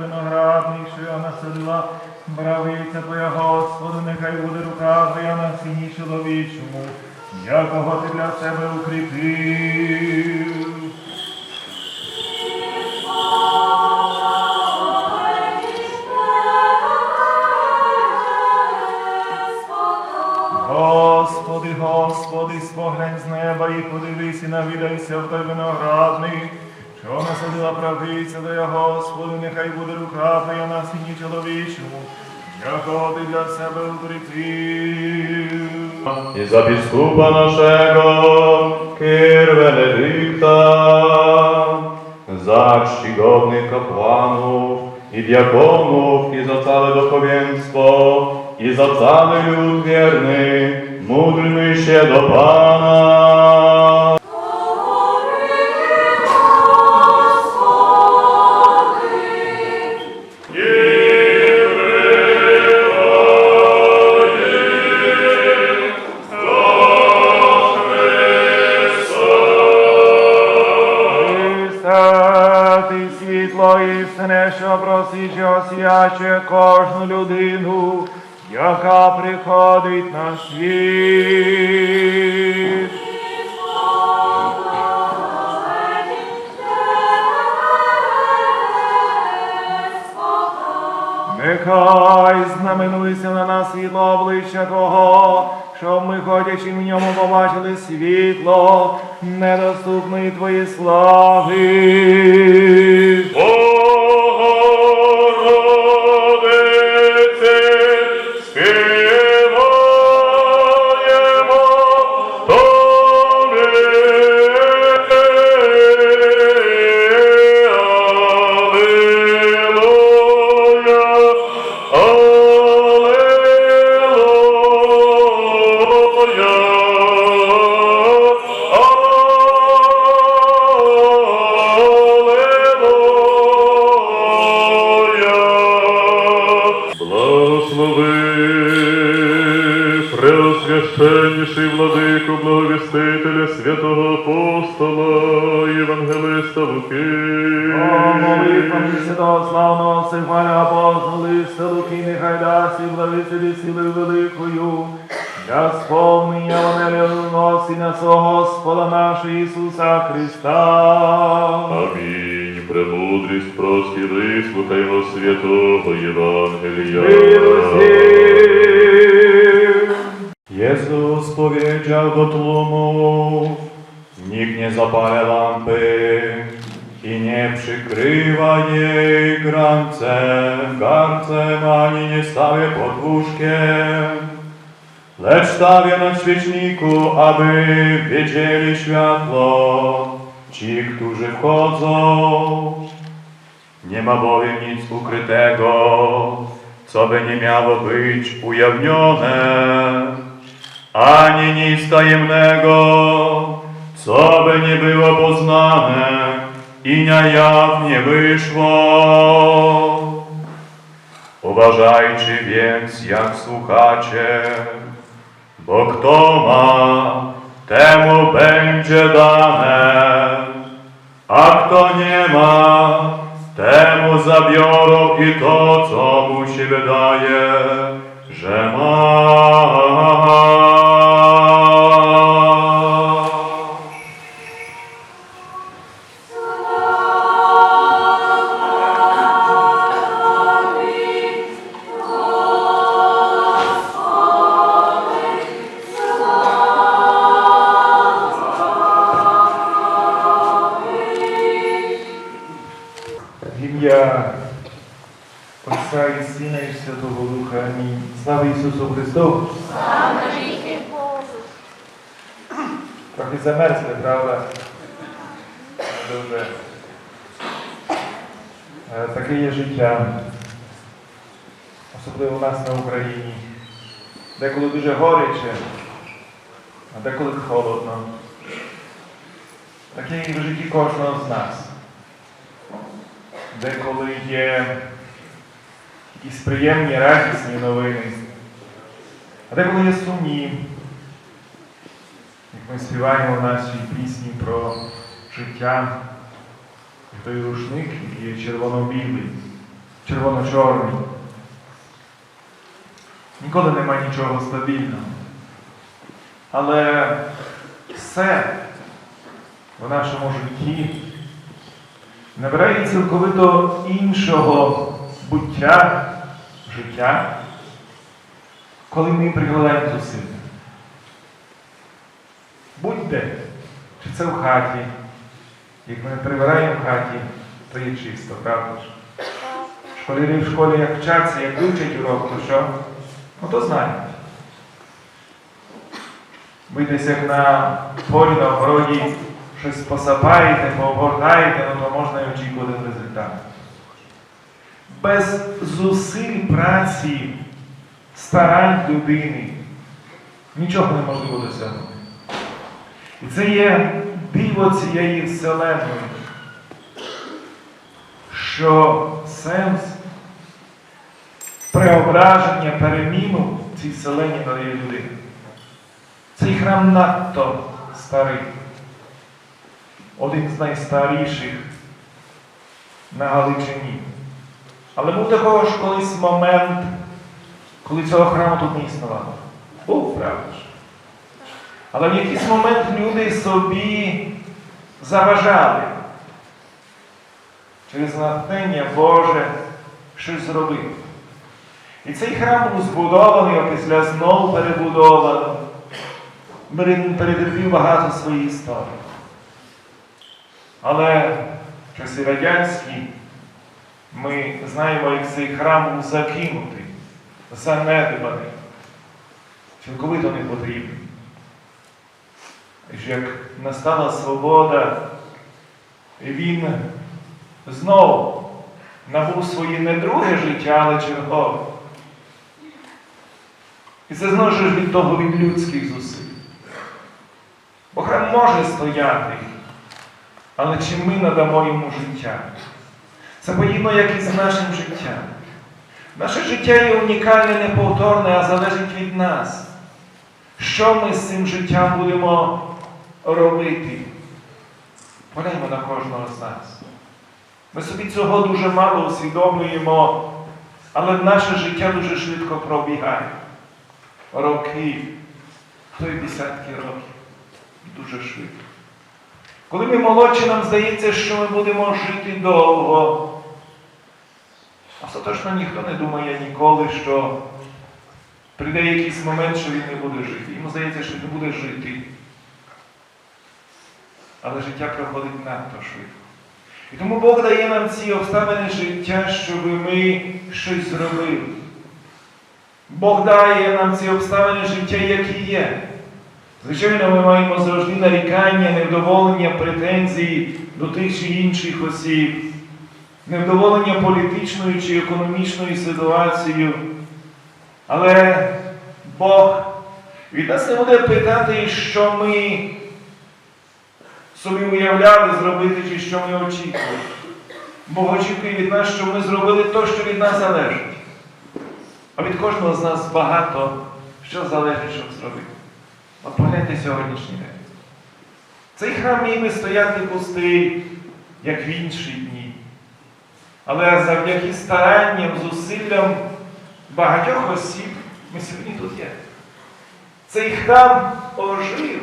навідайся виноградник, що я насадила, бравиця Твоя, Господи, нехай буде рука Твоя на сіні чоловічому, якого ти для себе укріпив. Господи, Господи, споглянь з неба і подивись і навідайся в той виноградник, що насадила правиця Твоя, Господи, нехай буде рука Твоя на сіні чоловічому, якого ти для себе укріпив. І за біскупа нашого Кир Венедикта, за czcigodnych kapłanów i diakonów, i za całe duchowieństwo, i za cały lud wierny, módlmy się do Pana. Освячує кожну людину, яка приходить на світ. Нехай знаменується на нас світло обличчя Твого, щоб ми, ходячи в ньому, побачили світло недоступної Твої слави. Луки. Молитвами святого славного Сихваля апостолиста Луки, нехай і благовістити силою великою, для сповнення Евангелія Сина свого Господа нашого Ісуса Христа. Амінь. Премудрість прості, вислухаймо святого Євангелія. Jezus powiedział do tłumów, nikt nie zapala lampy i nie przykrywa jej grancem, garncem ani nie stawia pod łóżkiem, lecz stawia na świeczniku, aby wiedzieli światło ci, którzy wchodzą. Nie ma bowiem nic ukrytego, co by nie miało być ujawnione, ani nic tajemnego, co by nie było poznane i na jaw nie wyszło. Uważajcie więc, jak słuchacie, bo kto ma, temu będzie dane, a kto nie ma, temu zabiorą i to, co mu się wydaje, że ma. Слава Ісусу Христу! Трохи замерзли, правда? Дуже. Е, Таке є життя. Особливо у нас на Україні. Деколи дуже горяче, а деколи холодно. Таке і в житті кожного з нас. Деколи є якісь приємні, радісні новини. А деколи є сумні, як ми співаємо в нашій пісні про життя, той рушник, який є червоно-білий, червоно-чорний. Ніколи нема нічого стабільного. Але все в нашому житті набирає цілковито іншого буття, життя, коли ми прикладаємо зусилля. Будь-де, чи це в хаті, як ми прибираємо в хаті, то є чисто, правда ж? Школярі в школі як вчаться, як вивчать урок, то що? Ну то знають. Ви десь як на полі, на огороді щось посапаєте, пообгортаєте, ну то можна і очікувати результат. Без зусиль праці, старань людини нічого неможливо досягнути. І це є диво цієї вселенної, що сенс преображення, переміну цій вселенні дає людина. Цей храм надто старий. Один з найстаріших на Галичині. Але був також колись момент, коли цього храму тут не існувало. Був, правда ж. Але в якийсь момент люди собі заважали через натхнення Боже щось зробити. І цей храм був збудований, а після знову перебудований. Перетерпів багато своїх історій. Але часи радянські ми знаємо, як цей храм закинутий, занедбаний, цілковито не потрібний. Як настала свобода, він знову набув своє не друге життя, але чергове. І це знову ж від того від людських зусиль. Бо храм може стояти, але чи ми надамо йому життя? Це подібно, як і з нашим життям. Наше життя є унікальне, неповторне, а залежить від нас. Що ми з цим життям будемо робити? Погляньмо на кожного з нас. Ми собі цього дуже мало усвідомлюємо, але наше життя дуже швидко пробігає. Роки, то й десятки років. Дуже швидко. Коли ми молодші, нам здається, що ми будемо жити довго. Остаточно ніхто не думає ніколи, що прийде якийсь момент, що він не буде жити. Йому здається, що він буде жити. Але життя проходить надто швидко. І тому Бог дає нам ці обставини життя, щоб ми щось зробили. Бог дає нам ці обставини життя, які є. Звичайно, ми маємо завжди нарікання, невдоволення, претензії до тих чи інших осіб, невдоволення політичною чи економічною ситуацією. Але Бог від нас не буде питати, що ми собі уявляли зробити, чи що ми очікували. Бог очікує від нас, щоб ми зробили те, що від нас залежить. А від кожного з нас багато що залежить, щоб зробити. От погляньте сьогоднішній день. Цей храм міг би стояти пустий, як в інші дні. Але завдяки старанням, зусиллям багатьох осіб ми сьогодні тут є. Цей храм ожив.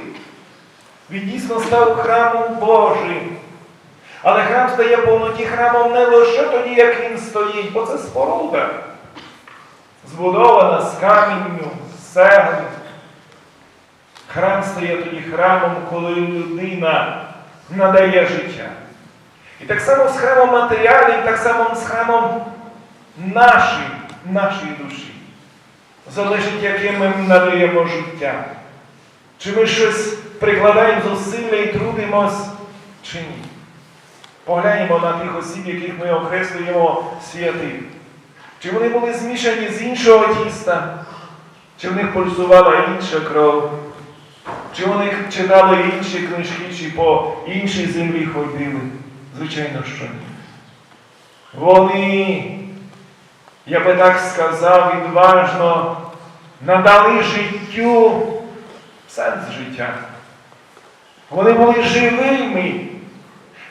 Він дійсно став храмом Божим. Але храм стає повноті храмом не лише тоді, як він стоїть, бо це споруда. Збудована з камінню, з цегли. Храм стає тоді храмом, коли людина надає життя. І так само з храмом матеріалів, так само з храмом нашої, нашої душі. Залежить, яке ми надаємо життя. Чи ми щось прикладаємо зусилля і трудимось, чи ні. Погляньмо на тих осіб, яких ми окреслюємо святих. Чи вони були змішані з іншого тіста, чи в них пульсувала інша кров, чи вони читали інші книжки, чи по іншій землі ходили? Звичайно, що ні. Вони я би так сказав, відважно надали життю сенс життя. Вони були живими,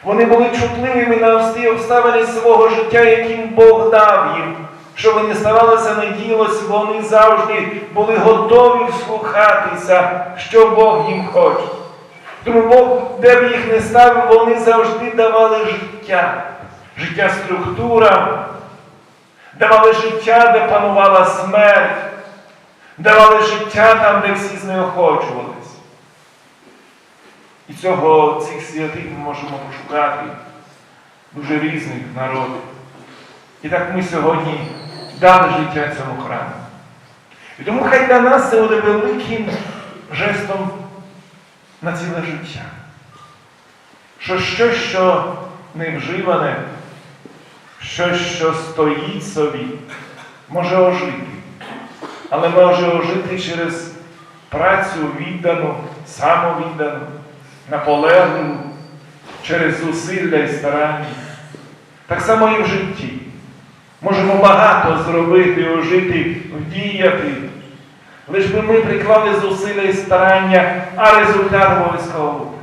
вони були чутливими на всі обставини свого життя, яким Бог дав їм. Що вони ставалося не ділось, вони завжди були готові вслухатися, що Бог їм хоче. Тому де б їх не ставив, вони завжди давали життя, життя структурам, давали життя, де панувала смерть, давали життя там, де всі знеохочувались. І цього цих святих ми можемо пошукати дуже різних народів. І так ми сьогодні дали життя цьому храму. І тому хай для нас це буде великим жестом на ціле життя. Що щось, що не вживане, щось, що стоїть собі, може ожити. Але може ожити через працю віддану, самовіддану, наполегливу, через зусилля і старання. Так само і в житті. Можемо багато зробити, ожити, вдіяти. Лиш би ми приклали зусилля і старання, а результат обов'язково буде.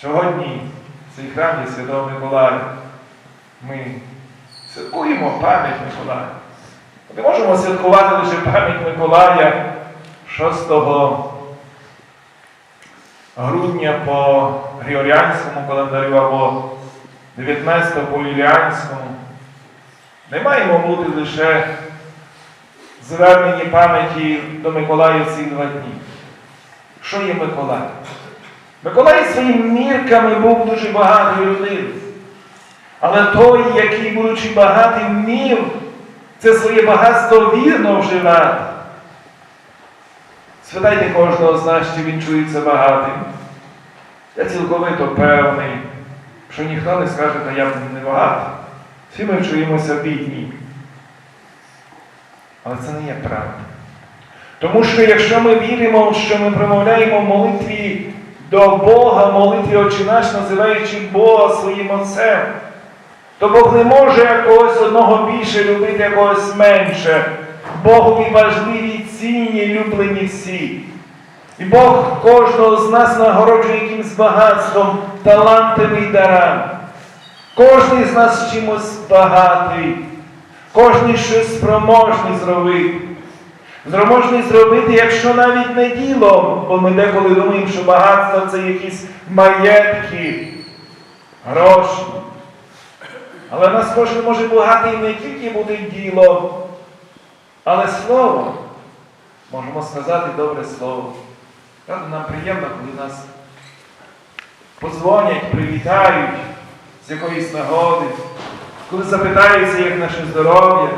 Сьогодні в цей храмі Святого Миколая ми святкуємо пам'ять Миколая. Не можемо святкувати лише пам'ять Миколая 6 грудня по Григоріанському календарю або 19 по Юліанському. Не маємо бути лише звернені пам'яті до Миколая ці два дні. Що є Миколай? Миколай своїми мірками був дуже багатою людиною. Але той, який, будучи багатим, вмів це своє багатство вірно вживати. Спитайте кожного з нас, чи він чується багатим. Я цілковито певний, що ніхто не скаже, та я не багатий. Всі ми чуємося бідні. Але це не є правда. Тому що якщо ми віримо, що ми промовляємо молитві до Бога, молитві Отче наш, називаючи Бога своїм Отцем, то Бог не може якогось одного більше любити, якогось менше. Богові важливі, цінні, люблені всі. І Бог кожного з нас нагороджує якимсь багатством, талантами і дарами. Кожний з нас чимось багатий, кожний щось спроможний зробити. Спроможний зробити, якщо навіть не ділом, бо ми деколи думаємо, що багатство це якісь маєтки, гроші. Але в нас кожен може багатий не тільки бути ділом, але словом. Можемо сказати добре слово. Нам приємно, коли нас позвонять, привітають з якоїсь нагоди, коли запитаються, як наше здоров'я,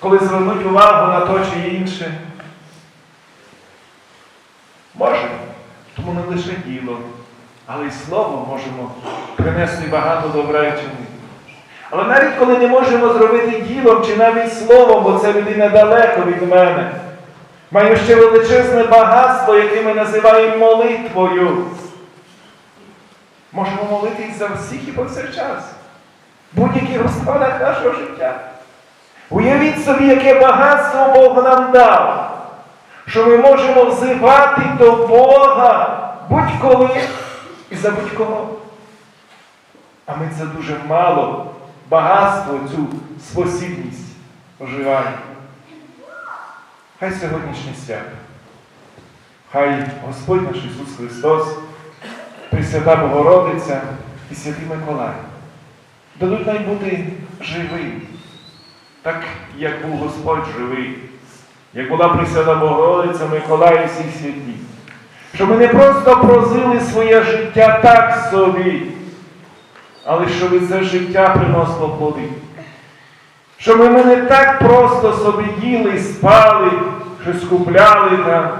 коли звернуть увагу на то чи інше. Можемо, тому не лише діло, але й словом можемо принести багато добра і чинити. Але навіть коли не можемо зробити ділом чи навіть словом, бо ця людина далеко від мене, маю ще величезне багатство, яке ми називаємо молитвою. Можемо молитись за всіх і повсякчас, будь-яких розкладах нашого життя. Уявіть собі, яке багатство Бог нам дав, що ми можемо взивати до Бога будь-коли і за будь-кого. А ми це дуже мало багатство, цю спосібність вживаємо. Хай сьогоднішнє свято, хай Господь наш Ісус Христос, Пресвята Богородиця і Святий Миколай нам бути живим, так як був Господь живий, як була Пресвята Богородиця, Миколай і всі святі. Щоб ми не просто прожили своє життя так собі, але щоб це життя приносило плоди. Щоб ми не так просто собі їли, спали, щось купляли там,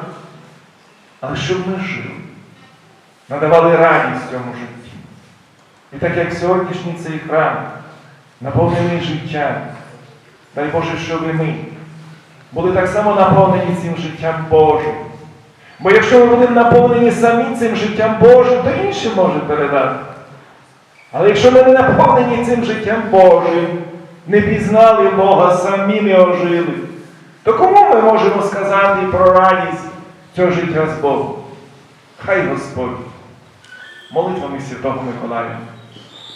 але щоб ми жили, надавали радість цьому житті. І так як сьогоднішній цей храм наповнений життям, дай Боже, щоб і ми були так само наповнені цим життям Божим. Бо якщо ми будемо наповнені самі цим життям Божим, то іншим може передати. Але якщо ми не наповнені цим життям Божим, не пізнали Бога, самі не ожили. То кому ми можемо сказати про радість цього життя з Богом? Хай Господь молитвами Святого Миколая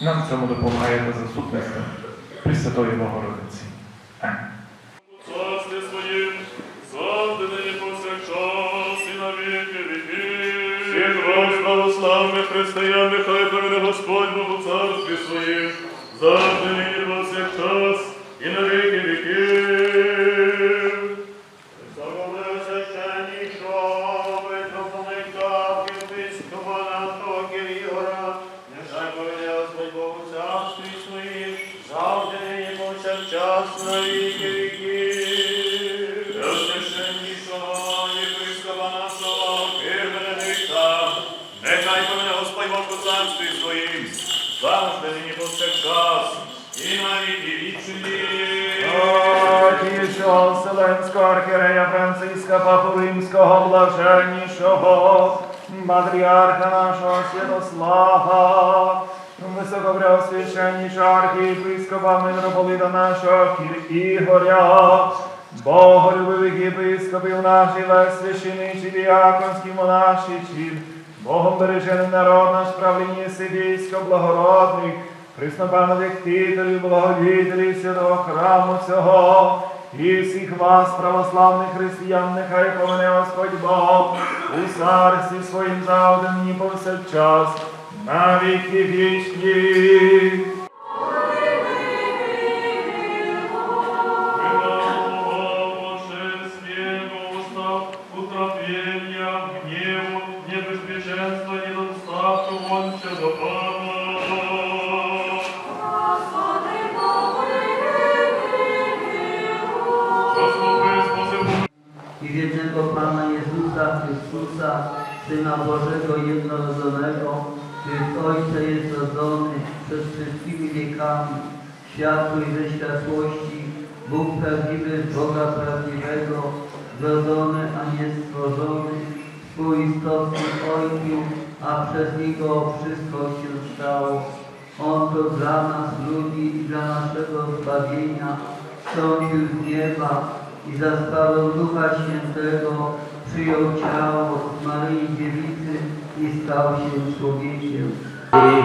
нам в цьому допомагає та заступництво Пресвятої Богородиці. Амінь. Православних християн, нехай поведе Господь Богу царстві своїм, завжди нині повсякчас і на завжди нині повсякчас, і на віки вічні. Тішого Вселенського архірея Франциска Папу Римського блаженнішого, Матріарха нашого Святослава, високопреосвященнішого архієпископа митрополита нашого Ігоря, Боголюбивих єпископів наших, весь священичий, діяконський, монашичів, Богом бережений народ наш правління сибійсько благородних, Христопам'ятних титулів, благодітелів святого храму цього, і всіх вас, православних християн, нехай повене Господь Бог у царстві своїм завданні повсякчас, на віки вічні. Chrystusa, Syna Bożego jednorodzonego, który Ojca jest rodzony przed wszystkimi wiekami, światło i ze światłości, Bóg prawdziwy Boga prawdziwego, zrodzony, a nie stworzony, współistotny Ojcu, a przez Niego wszystko się stało. On to dla nas ludzi i dla naszego zbawienia wstąpił z nieba i za sprawą Ducha Świętego przyjął ciało Maryi Dziewicy i stał się człowiekiem.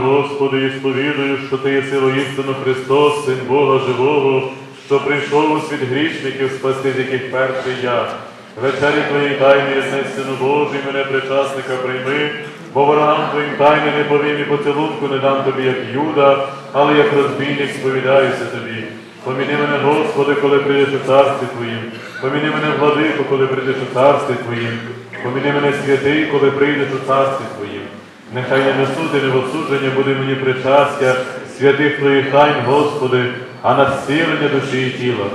Господи, і сповідую, що Ти є силою істину Христос, Син Бога живого, що прийшов у світ грішників, спасти з яких перший я. Вечері Твоїй тайни, єсне Сину Божий, мене причасника прийми, бо ворогам Твоїм тайни не повім і поцілунку не дам Тобі, як Юда, але як розбійник сповідаюся Тобі. Поміни мене, Господи, коли прийдеш у царстві Твоїм. Поміни мене, владико, коли прийдеш у царстві Твоїм. Поміни мене, святий, коли прийдеш у царстві Твоїм. Нехай не несуди, не осудження буде мені причастя, святих Твоїх тайн, Господи, а на зцілення душі і тіла.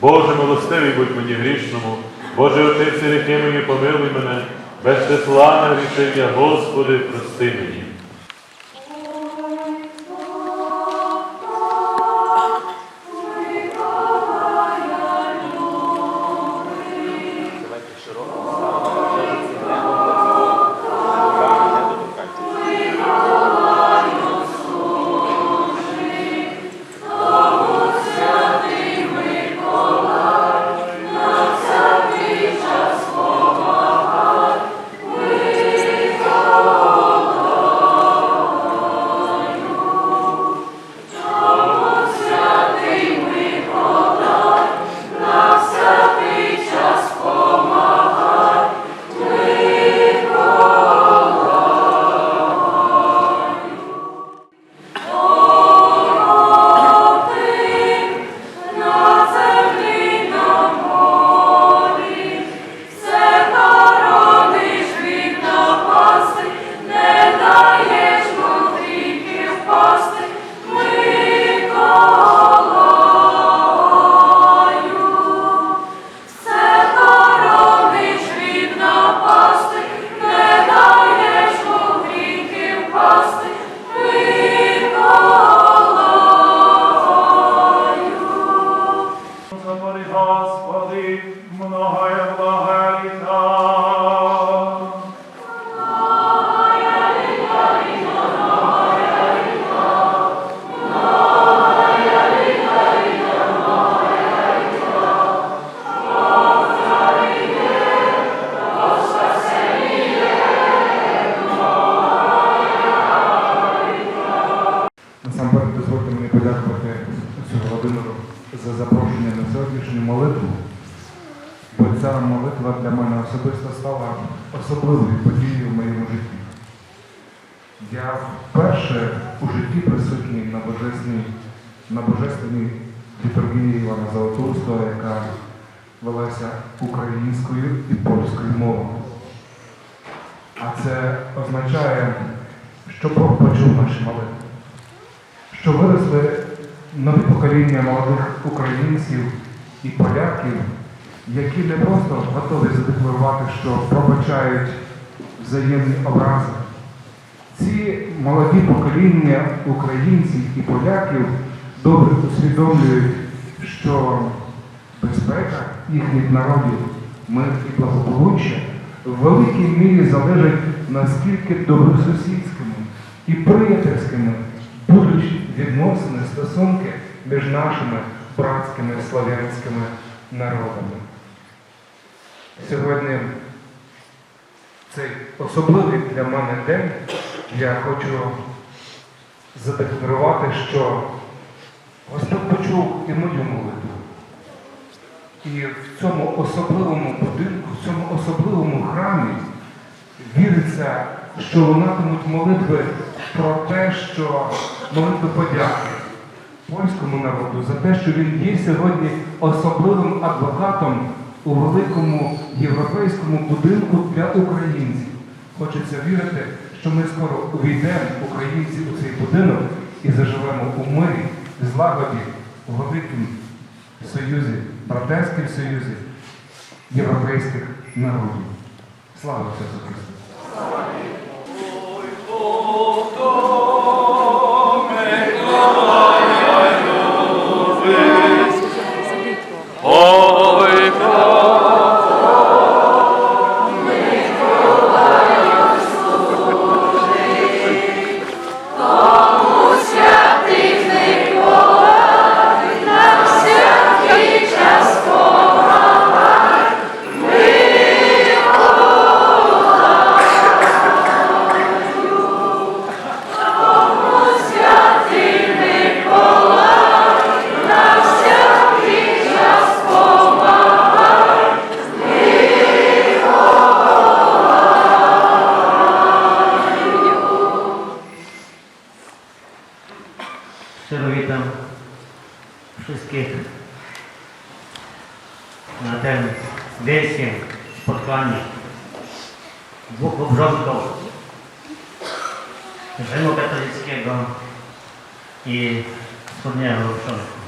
Боже, милостивий будь мені грішному, Боже, отець гріхи мені, помилуй мене, без числа грішив я, Господи, прости мені. Українською і польською мовою. А це означає, що Бог почув наші молитви, що виросли нові покоління молодих українців і поляків, які не просто готові задекларувати, що пробачають взаємні образи. Ці молоді покоління українців і поляків добре усвідомлюють, що безпека їхніх народів, мир і благополуччя в великій мірі залежать наскільки добросусідськими і приятельськими будуть відносини, стосунки між нашими братськими славянськими народами. Сьогодні цей особливий для мене день я хочу задекларувати, що Господь почув і мою молитву. І в цьому особливому будинку, в цьому особливому храмі віриться, що лунатимуть молитви про те, що молитви подяки польському народу за те, що він є сьогодні особливим адвокатом у великому європейському будинку для українців. Хочеться вірити, що ми скоро увійдемо, українці, у цей будинок і заживемо у мирі, злагоді, у великому союзі, братерському союзі європейських народів. Слава Ісусу Христу! Szczerze i wschodniego obrządku.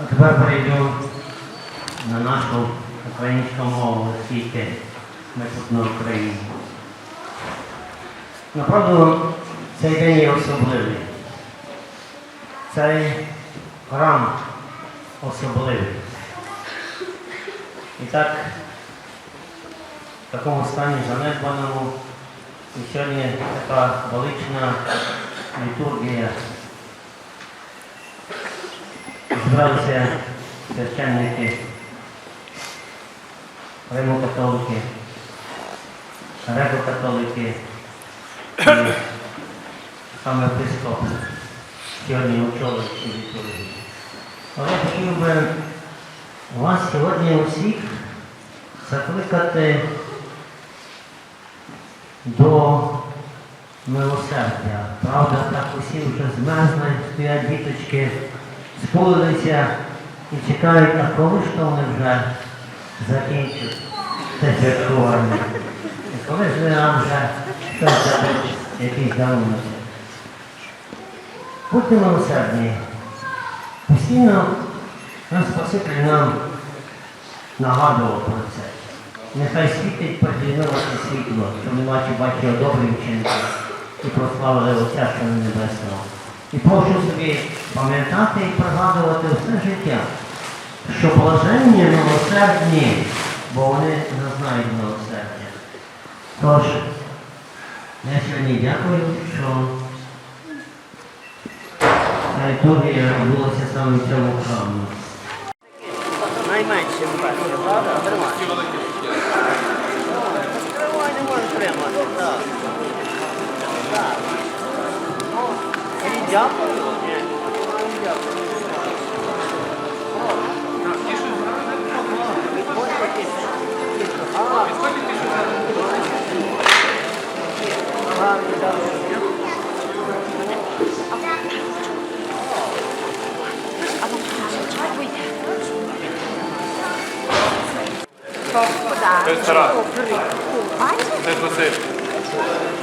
A тепер перейду на нашу українську мову, оскільки ми тут на Україні. Направду, цей день є особливий. Цей храм особливий. І так, в такому стані занедбаному, і сьогодні така велична літургія. Зібралися священники, римокатолики, греко-католики саме епископ сьогодні очолив цю літургію. Але я хотів би вас сьогодні усіх закликати до милосердя. Правда, так усі вже змерзли, стоять діточки, спулилися і чекають, а коли ж то вони вже закінчать це святкування. Коли ж ви нам вже щось якийсь дарунок. Будьте милосердні. Постійно наш Спаситель нам нагадував про це. Нехай світить поділилося світло, що ми бачимо бачили добрі вчинки і прославили Отця що Небесного. І прошу собі пам'ятати і пригадувати все життя, що блаженні милосердні, бо вони не знають милосердя. Тож, я сьогодні дякую, що літургія відбулася саме в цьому храмі. Найменше вперше, правда? Тримай. Тримай, не можеш тримати, так. Це Тарас. Це Василь.